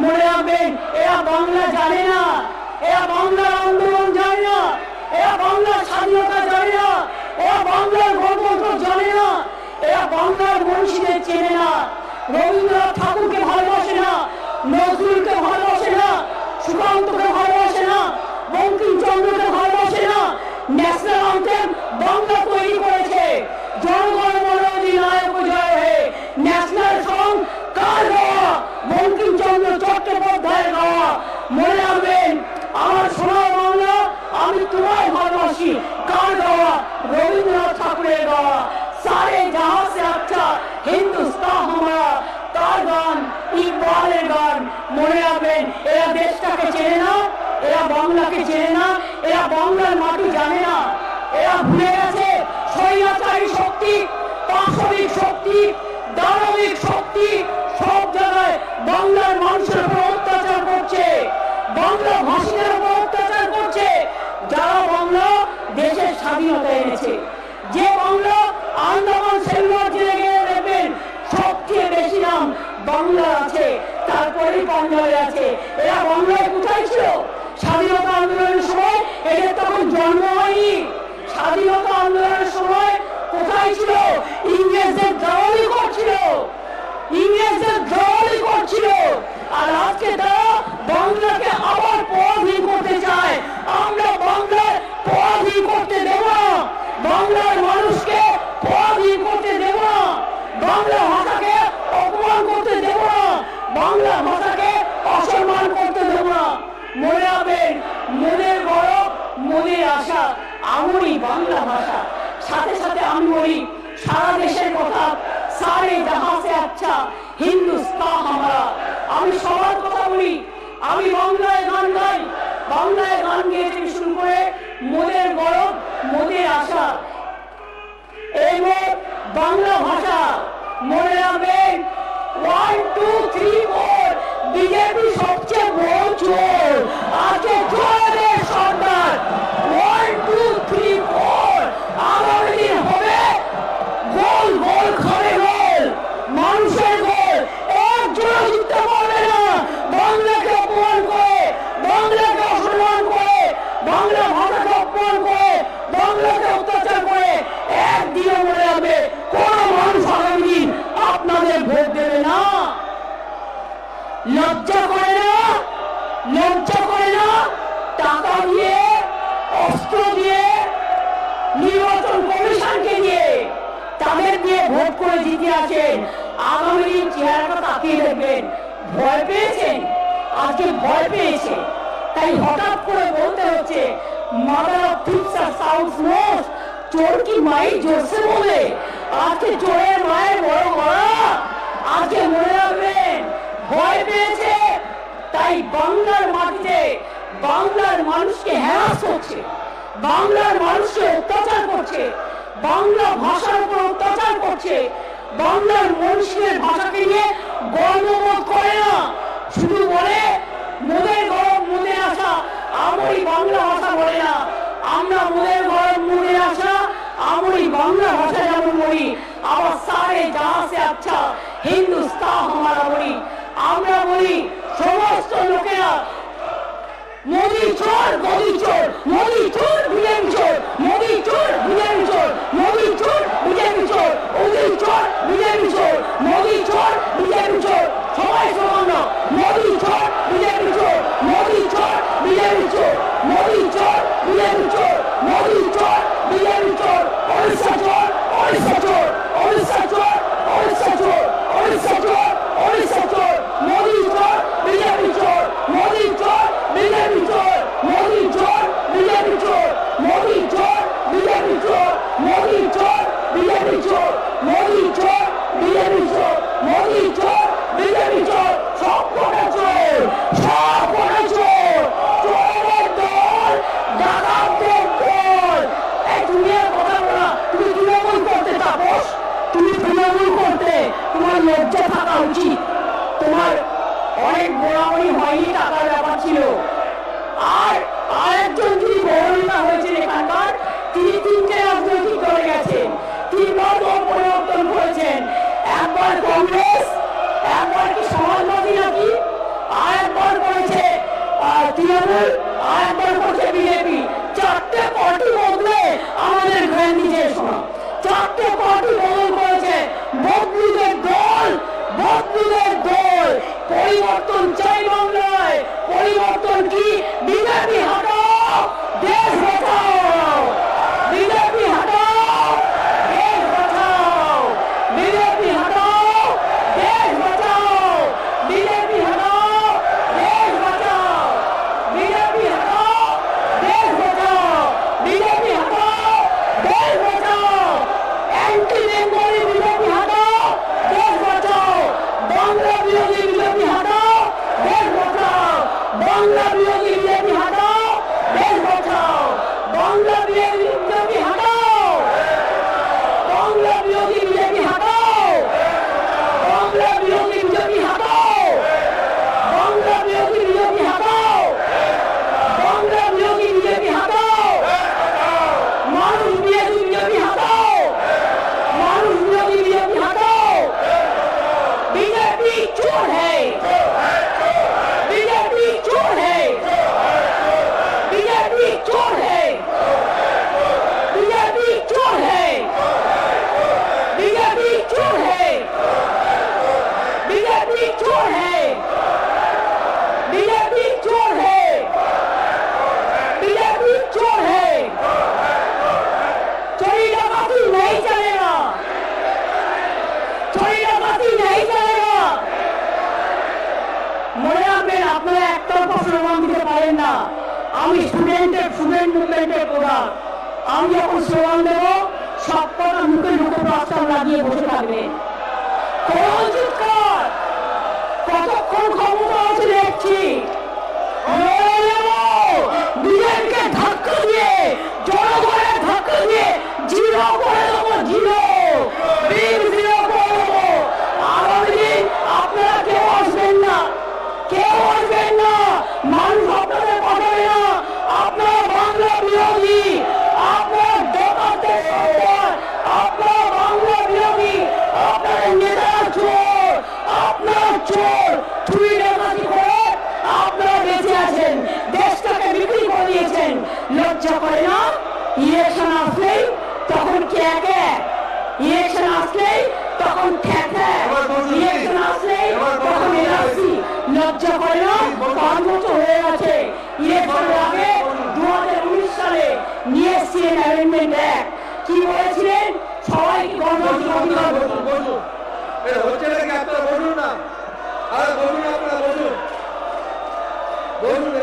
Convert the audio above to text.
মনে রাখবেন, এরা বাংলা জানে না, এরা বাংলার আন্দোলন জানে না, এরা বাংলার স্বাধীনতা জানে না, এরা বাংলার গণতন্ত্র জানে না, এরা বাংলার মনীষীদের চেনে না। রবীন্দ্রনাথ ঠাকুরকে ভালোবাসে না, নজরুলকে ভালোবাসে না, সুকান্তকে ভালোবাসে না, বঙ্কিমচন্দ্রকে ভালোবাসে না, ন্যাশনাল আন্তেম বাংলা তৈরি করেছে। জনগণ মনোজি নায়ক জয় হে, ন্যাশনাল সং কার গাওয়া বঙ্কিমচন্দ্র চট্টোপাধ্যায়ের গাওয়া মনে রাখবেন, আমার সোনার বাংলা, আমি তোমায় ভালোবাসি। কার গাওয়া রবীন্দ্রনাথ ঠাকুরের গাওয়া সারে জাহাঁ সে আচ্ছা হিন্দুস্তান হামারা তার গান, ইকবালের গান, মনে রাখবেন, এরা দেশটাকে চেনে না, এরা বাংলাকে চেনে না, এরা বাংলার মাটি জানে না। এরা ভুলে গেছে, স্বৈরাচারী শক্তি, পাশবিক শক্তি, দানবিক শক্তি, সব জায়গায় বাংলার মানুষের উপর অত্যাচার করছে বাংলা ভাষীদের উপর অত্যাচার করছে যারা বাংলা দেশের স্বাধীনতা যে বাংলা আন্দামান সেলুলার জেলে গিয়ে দেখবেন সবচেয়ে বেশি নাম বাংলা আছে, তারপরেই বাংলায় আছে। এরা বাংলায় কোথায় ছিল? স্বাধীনতা আন্দোলনের সময় এদের তখন জন্ম হয়নি। স্বাধীনতা আন্দোলনের সময় কোথায় ছিল? ইংরেজদের দাওয়ালি করছিল। ইংরেজদের দাওয়ালি করছিল আর আজকে তারা বাংলাকে আবার পরাধীন করতে চায় আমরা বাংলার পরাধীন করতে দেব না বাংলার মানুষকে পরাধীন করতে দেব না বাংলা ভাষাকে অপমান করতে দেব না বাংলা ভাষাকে অসম্মান করতে দেব না মনে রাখবেন মনের গরব মনের আসা আমরই বাংলা ভাষা। সাথে সাথে আমি বলি, সারা দেশের কথা, সারে জাহাঁ সে আচ্ছা হিন্দুস্তান আমরা। আমি সবার কথা বলি, আমি বাংলায় গান গাই। বাংলায় গান গেয়েছি শুরু করে মনের গরব মনের আশা। এবং বাংলা ভাষা। মনে রাখবেন one two three four BJP সবচেয়ে বড় চোর। আজকে জয়ের সরকার ওয়ান টু থ্রি ফোর আগামী দিন হবে গোল গোল খাবে গোল মানুষের গোল একজন জিততে পারবে না বাংলাকে অপমান করে বাংলাকে অসম্মান করে বাংলা ভাষাকে অপমান করে বাংলাকে অত্যাচার করে একদিনে মনে যাবে কোন মানুষ আগামী দিন আপনাদের ভোট দেবে না লজ্জা করে না লজ্জা করে না টাকা দিয়ে অস্ত্র দিয়ে নির্বাচন কমিশনকে দিয়ে তাদের দিয়ে ভোট করে জিতে আছেন আগামী দিন চেহারাটা তাকিয়ে দেখবেন। ভয় পেয়েছেন? আজকে ভয় পেয়েছে। তাই হঠাৎ করে বলতে হচ্ছে মাদার অফ থিপস আর সাউন্ডস নোস চোর কি মাই জোরসে বলে? আজকে চোরের মায়ের বড় গলা আজকে মনে রাখবেন ভয় পেয়েছে। তাই বাংলার মাটিতে বাংলার মানুষকে হ্যারাস করছে। বাংলার মানুষকে অত্যাচার করছে। বাংলা ভাষার উপর অত্যাচার করছে। বাংলার মনুষ্যের ভাষাকে নিয়ে গর্ববোধ করে না। শুধু বলে, মোদের গরম মনে আসা আমরি বাংলা ভাষা বলে না। আমরা মোদের গরম মনে আসা আমরি বাংলা ভাষা যেমন বলি। আবার সারে যাহা সে আচ্ছা হিন্দুস্তান আমরা বলি। আমরা বলি, সমস্ত লোকেরা মোদি চোর মোদি চোর মোদি চোর বিজেপি চোর মোদি চোর বিজেপি চোর মোদি চোর বিজেপি চোর মোদি চোর বিজেপি চোর মোদি চোর বিজেপি চোর সবাই সমান না মোদি চোর বিজেপি চোর লজ্জা থাকা উচিত। তোমার অনেক বোড়াবড়ি হয়নি টাকার ব্যাপার ছিল। আর আরেকজন যিনি বহরিতা হয়েছেন এখানকার, তিনি তিনটে রাজনৈতিক দলে গেছে তিনবার দল পরিবর্তন করেছেন। একবার কংগ্রেস, একবার কি সমাজবাদী নাকি? আর একবার করেছে তৃণমূল আর একবার করেছে বিজেপি। চারটে পার্টি বদলে আমাদের ঘরে নিজের সময় চারটে পার্টি বদল করেছে বদলিদের শত্রুদের দল পরিবর্তন চাই বাংলায় পরিবর্তন কি? বিজেপি হটাও দেশ বাঁচাও। বাংলা দিয়ে আমি স্টুডেন্টের স্টুডেন্ট মুভমেন্টের প্রধান। আমি যখন স্লোগান সব কটা মুখে মুখে প্রস্তাব লাগিয়ে বসে থাকবে। কতক্ষণ ক্ষমতা আছে দেখছি। হ্যাঁ! লজ্জা করে না। ইলেকশন আসলেই তখন কে ইলেকশন আসলেই তখন ইলেকশন আসলেই তখন এনআরসি লজ্জা করে না? পাঁচ বছর হয়ে গেছে। ইলেকশনের আগে দু সালে নিয়ে এসছিলেন অ্যামেন্ডমেন্ট কি বলেছিলেন? সবাইকে গণতন্ত্র বলুন হচ্ছে নাকি আপনারা বলুন না? আর বলুন আপনারা বলুন। বলুন